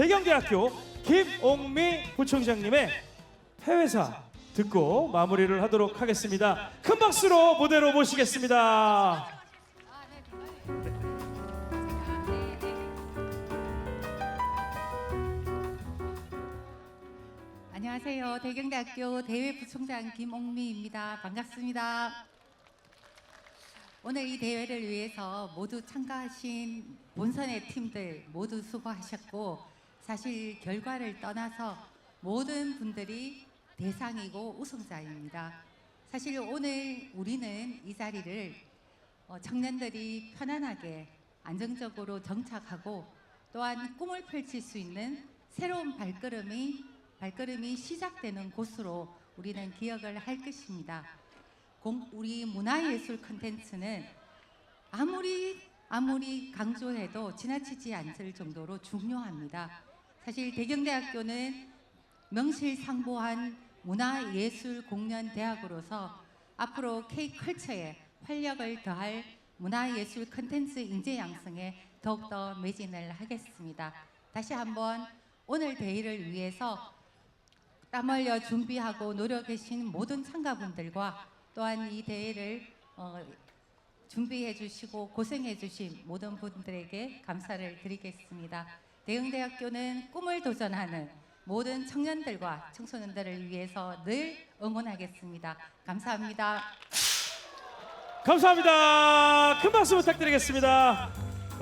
대경대학교 김옥미 부총장님의 해외사 듣고 마무리를 하도록 하겠습니다. 큰 박수로 무대로 모시겠습니다. 안녕하세요. 대경대학교 대외부총장 김옥미입니다. 반갑습니다. 오늘 이 대회를 위해서 모두 참가하신 본선의 팀들 모두 수고하셨고 사실 결과를 떠나서 모든 분들이 대상이고 우승자입니다. 사실 오늘 우리는 이 자리를 어, 청년들이 편안하게 안정적으로 정착하고 또한 꿈을 펼칠 수 있는 새로운 발걸음이 발걸음이 시작되는 곳으로 우리는 기억을 할 것입니다. 공- 우리 문화예술 컨텐츠는 아무리 아무리 강조해도 지나치지 않을 정도로 중요합니다. 사실 대경대학교는 명실상부한 문화예술 공연 대학으로서 앞으로 K컬처에 활력을 더할 문화예술 컨텐츠 인재 양성에 더욱더 매진을 하겠습니다. 다시 한번 오늘 대회를 위해서 땀 흘려 준비하고 노력하신 모든 참가분들과 또한 이 대회를 어, 준비해 주시고 고생해 주신 모든 분들에게 감사를 드리겠습니다. 대흥대학교는 꿈을 도전하는 모든 청년들과 청소년들을 위해서 늘 응원하겠습니다. 감사합니다. 감사합니다. 큰 박수 부탁드리겠습니다.